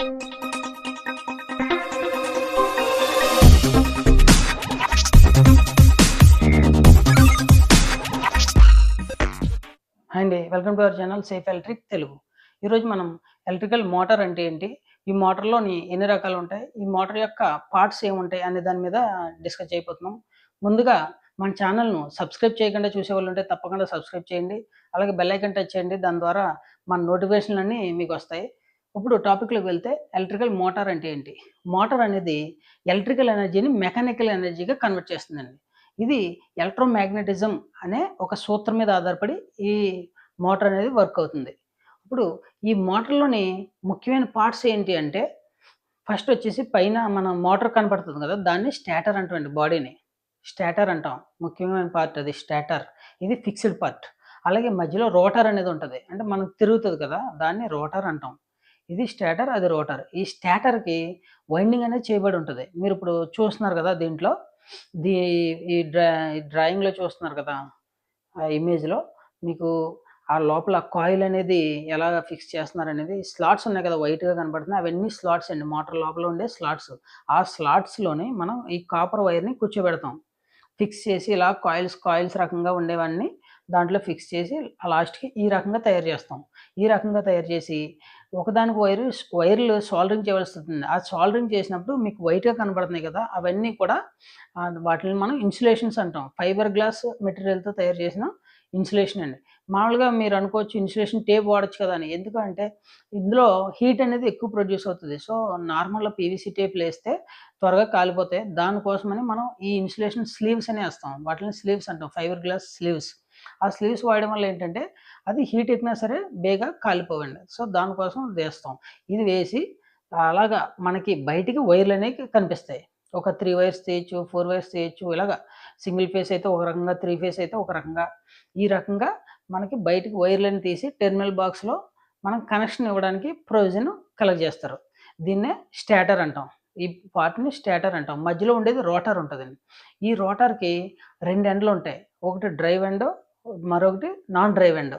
అండి welcome to our channel safe electric Telugu ఈరోజు మనం ఎలక్ట్రికల్ మోటార్ అంటే ఏంటి? ఈ మోటార్లోని ఎన్ని రకాలు ఉంటాయి? ఈ మోటార్ యొక్క పార్ట్స్ ఏముంటాయి? అనే దాని మీద డిస్కస్ చేయబోతున్నాం. ముందుగా మన ఛానల్ను సబ్స్క్రైబ్ చేయకుండా చూసే వాళ్ళు ఉంటే తప్పకుండా సబ్స్క్రైబ్ చేయండి. అలాగే బెల్ ఐకన్ టచ్ చేయండి. దాని ద్వారా మన నోటిఫికేషన్లు అన్నీ మీకు వస్తాయి. ఇప్పుడు టాపిక్లోకి వెళ్తే ఎలక్ట్రికల్ మోటార్ అంటే ఏంటి? మోటార్ అనేది ఎలక్ట్రికల్ ఎనర్జీని మెకానికల్ ఎనర్జీగా కన్వర్ట్ చేస్తుందండి. ఇది ఎలక్ట్రోమాగ్నెటిజం అనే ఒక సూత్రం మీద ఆధారపడి ఈ మోటార్ అనేది వర్క్ అవుతుంది. ఇప్పుడు ఈ మోటార్లోని ముఖ్యమైన పార్ట్స్ ఏంటి అంటే ఫస్ట్ వచ్చేసి పైన మన మోటార్ కనపడుతుంది కదా దాన్ని స్టాటర్ అంటామండి బాడీని స్టాటర్ అంటాం. ముఖ్యమైన పార్ట్ అది స్టాటర్ ఇది ఫిక్స్డ్ పార్ట్ అలాగే మధ్యలో రోటర్ అనేది ఉంటుంది. అంటే మనకు తిరుగుతుంది కదా దాన్ని రోటర్ అంటాం. ఇది స్టాటర్ అది రోటర్. ఈ స్టాటర్కి వైండింగ్ అనేది చేయబడి ఉంటుంది. మీరు ఇప్పుడు చూస్తున్నారు కదా దీంట్లో? దీ ఈ డ్రా ఈ డ్రాయింగ్లో చూస్తున్నారు కదా? ఆ ఇమేజ్లో మీకు ఆ లోపల కాయిల్ అనేది ఎలా ఫిక్స్ చేస్తున్నారు అనేది స్లాట్స్ ఉన్నాయి కదా వైట్గా కనబడుతున్నాయి అవన్నీ స్లాట్స్ అండి. మోటార్ లోపల ఉండే స్లాట్స్. ఆ స్లాట్స్లోని మనం ఈ కాపర్ వైర్ని కూర్చోబెడతాం. ఫిక్స్ చేసి ఇలా కాయిల్స్ కాయిల్స్ రకంగా ఉండేవన్నీ దాంట్లో ఫిక్స్ చేసి లాస్ట్కి ఈ రకంగా తయారు చేస్తాం. ఈ రకంగా తయారు చేసి ఒకదానికి వైరు వైర్లు సాల్డరింగ్ చేయవలసి వస్తుంది ఆ సాల్డరింగ్ చేసినప్పుడు మీకు వైట్గా కనబడుతున్నాయి కదా అవన్నీ కూడా వాటిని మనం ఇన్సులేషన్స్ అంటాం. ఫైబర్ గ్లాస్ మెటీరియల్తో తయారు చేసిన ఇన్సులేషన్ అండి. మామూలుగా మీరు అనుకోవచ్చు ఇన్సులేషన్ టేప్ వాడచ్చు కదా అని. ఎందుకంటే ఇందులో హీట్ అనేది ఎక్కువ ప్రొడ్యూస్ అవుతుంది. సో నార్మల్గా పీవీసీ టేప్ వేస్తే త్వరగా కాలిపోతాయి. దానికోసమని మనం ఈ ఇన్సులేషన్ స్లీవ్స్ అనే వేస్తాం. వాటిని స్లీవ్స్ అంటాం. Fibre glass sleeves. ఆ స్లీవ్స్ వాడడం వల్ల ఏంటంటే అది హీట్ ఎక్కినా సరే బేగా కాలిపోవండి. సో దానికోసం వేస్తాం. ఇది వేసి అలాగా మనకి బయటికి వైర్లు అనేవి కనిపిస్తాయి. ఒక త్రీ వైర్స్ తీయచ్చు ఫోర్ వైర్స్ తీయచ్చు ఇలాగా. సింగిల్ ఫేస్ అయితే ఒక రకంగా త్రీ ఫేస్ అయితే ఒక రకంగా. ఈ రకంగా మనకి బయటికి వైర్లను తీసి టెర్మినల్ బాక్స్లో మనం కనెక్షన్ ఇవ్వడానికి ప్రొవిజన్ కలెక్ట్ చేస్తారు. దీన్నే స్టాటర్ అంటాం. ఈ పార్ట్ని స్టాటర్ అంటాం. మధ్యలో ఉండేది రోటర్ ఉంటుందండి. ఈ రోటర్కి రెండు ఎండ్లు ఉంటాయి. ఒకటి డ్రైవ్ ఎండ్ మరొకటి non drive end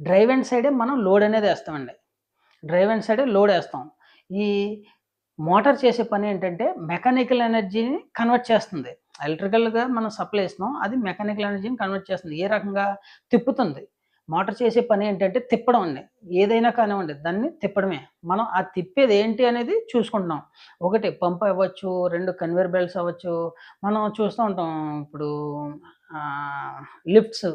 drive end సైడే మనం లోడ్ అనేది వేస్తామండి. డ్రైవ్ ఎండ్ సైడే లోడ్ వేస్తాం. ఈ మోటార్ చేసే పని ఏంటంటే మెకానికల్ ఎనర్జీని కన్వర్ట్ చేస్తుంది. ఎలక్ట్రికల్గా మనం సప్లై ఇస్తున్నాం అది మెకానికల్ ఎనర్జీని కన్వర్ట్ చేస్తుంది. ఏ రకంగా? తిప్పుతుంది. మోటార్ చేసే పని ఏంటంటే తిప్పడం అండి. ఏదైనా కానివ్వండి దాన్ని తిప్పడమే. మనం ఆ తిప్పేది ఏంటి అనేది చూసుకుంటున్నాం. ఒకటి పంప్ అవ్వచ్చు రెండు కన్వేర్ బెల్ట్స్ అవ్వచ్చు. మనం చూస్తూ ఉంటాం. ఇప్పుడు లిఫ్ట్స్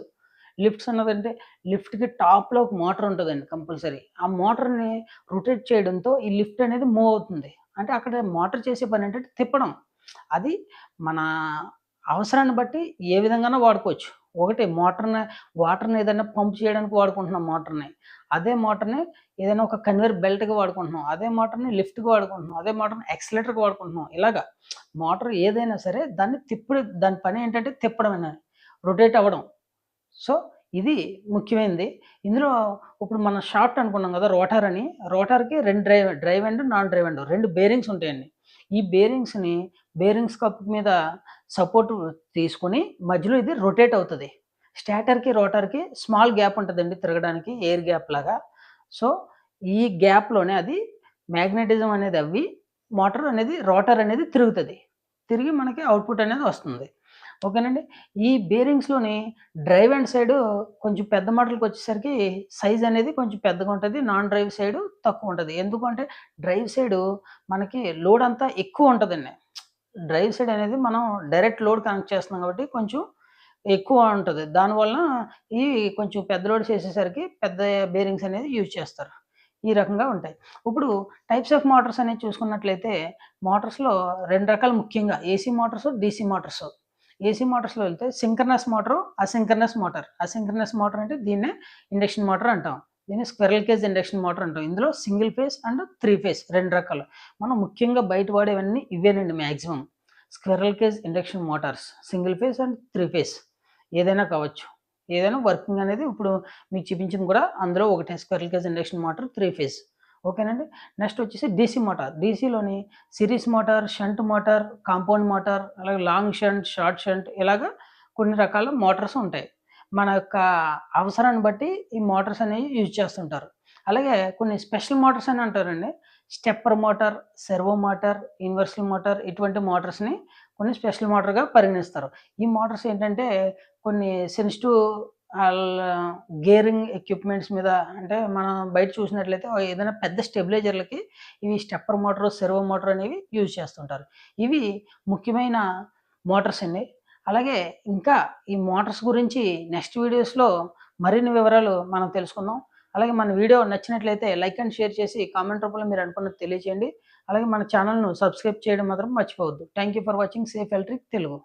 లిఫ్ట్స్ అన్నదంటే లిఫ్ట్కి టాప్లో ఒక మోటార్ ఉంటుందండి కంపల్సరీ. ఆ మోటార్ని రొటేట్ చేయడంతో ఈ లిఫ్ట్ అనేది మూవ్ అవుతుంది. అంటే అక్కడ మోటార్ చేసే పని ఏంటంటే తిప్పడం. అది మన అవసరాన్ని బట్టి ఏ విధంగానో వాడుకోవచ్చు. ఒకటి మోటార్ని వాటర్ని ఏదైనా పంప్ చేయడానికి వాడుకుంటున్నాం మోటార్ని. అదే మోటార్ని ఏదైనా ఒక కన్వేర్ బెల్ట్కి వాడుకుంటున్నాం. అదే మోటార్ని లిఫ్ట్కి వాడుకుంటున్నాం. అదే మోటార్ని ఎక్సలేటర్కి వాడుకుంటున్నాం. ఇలాగా మోటార్ ఏదైనా సరే దాన్ని తిప్పుడు దాని పని ఏంటంటే తిప్పడం అనేది రొటేట్ అవ్వడం. సో ఇది ముఖ్యమైనది ఇందులో ఇప్పుడు మనం షాఫ్ట్ అనుకున్నాం కదా రోటర్ అని. రోటర్కి రెండు drive drive and non drive and రెండు బేరింగ్స్ ఉంటాయండి. ఈ బేరింగ్స్ని బేరింగ్స్ కప్ మీద సపోర్ట్ తీసుకొని మధ్యలో ఇది రొటేట్ అవుతుంది. స్టాటర్కి రోటర్కి స్మాల్ గ్యాప్ ఉంటుందండి తిరగడానికి ఎయిర్ గ్యాప్ లాగా. సో ఈ గ్యాప్లోనే అది మ్యాగ్నెటిజం అనేది అవి మోటార్ అనేది రోటర్ అనేది తిరుగుతుంది. తిరిగి మనకి అవుట్పుట్ అనేది వస్తుంది. ఓకేనండి? ఈ బేరింగ్స్లోని డ్రైవ్ అండ్ సైడ్ కొంచెం పెద్ద మోడల్కి వచ్చేసరికి సైజ్ అనేది కొంచెం పెద్దగా ఉంటుంది నాన్ డ్రైవ్ సైడ్ తక్కువ ఉంటుంది. ఎందుకంటే డ్రైవ్ సైడ్ మనకి లోడ్ అంతా ఎక్కువ ఉంటుందండి. డ్రైవ్ సైడ్ అనేది మనం డైరెక్ట్ లోడ్ కనెక్ట్ చేస్తున్నాం కాబట్టి కొంచెం ఎక్కువ ఉంటుంది. దానివల్ల ఈ కొంచెం పెద్ద లోడ్ చేసేసరికి పెద్ద బేరింగ్స్ అనేది యూజ్ చేస్తారు. ఈ రకంగా ఉంటాయి. ఇప్పుడు టైప్స్ ఆఫ్ మోటార్స్ అనేది చూసుకున్నట్లయితే మోటార్స్లో రెండు రకాలు ముఖ్యంగా AC motors DC motors. AC మోటార్స్లో వెళ్తే synchronous motor asynchronous motor asynchronous motor అంటే దీన్నే ఇండక్షన్ మోటార్ అంటాం. దీన్ని స్క్వెరల్ కేజ్ ఇండక్షన్ మోటార్ అంటాం. ఇందులో single phase and three phase రెండు రకాలు. మనం ముఖ్యంగా బయట వాడేవన్నీ ఇవేనండి maximum squirrel cage induction motors single phase and three phase ఏదైనా కావచ్చు. ఏదైనా వర్కింగ్ అనేది ఇప్పుడు మీకు చూపించింది కూడా అందులో ఒకటే squirrel cage induction motor three phase ఓకేనండి. నెక్స్ట్ వచ్చేసి DC motor. డీసీలోని series motor shunt motor compound motor అలాగే లాంగ్ షంట్ షార్ట్ షంట్ ఇలాగా కొన్ని రకాల మోటార్స్ ఉంటాయి. మన యొక్క అవసరాన్ని బట్టి ఈ మోటార్స్ అనేవి యూజ్ చేస్తుంటారు. అలాగే కొన్ని స్పెషల్ మోటార్స్ అని అంటారండి. Stepper motor servo motor universal motor ఇటువంటి మోటార్స్ని కొన్ని స్పెషల్ మోటార్గా పరిగణిస్తారు. ఈ మోటార్స్ ఏంటంటే కొన్ని సెన్సిటివ్ వాళ్ళ గేరింగ్ ఎక్విప్మెంట్స్ మీద అంటే మనం బయట చూసినట్లయితే ఏదైనా పెద్ద స్టెబిలైజర్లకి ఇవి స్టెప్పర్ మోటార్ సెర్వో మోటార్ అనేవి యూజ్ చేస్తుంటారు. ఇవి ముఖ్యమైన మోటార్స్ అండి. అలాగే ఇంకా ఈ మోటార్స్ గురించి నెక్స్ట్ వీడియోస్లో మరిన్ని వివరాలు మనం తెలుసుకుందాం. అలాగే మన వీడియో నచ్చినట్లయితే లైక్ అండ్ షేర్ చేసి కామెంట్ రూపంలో మీరు అనుకున్నది తెలియజేయండి అలాగే మన ఛానల్ను సబ్స్క్రైబ్ చేయడం మాత్రం మర్చిపోవద్దు. Thank you for watching. Safe electric Telugu.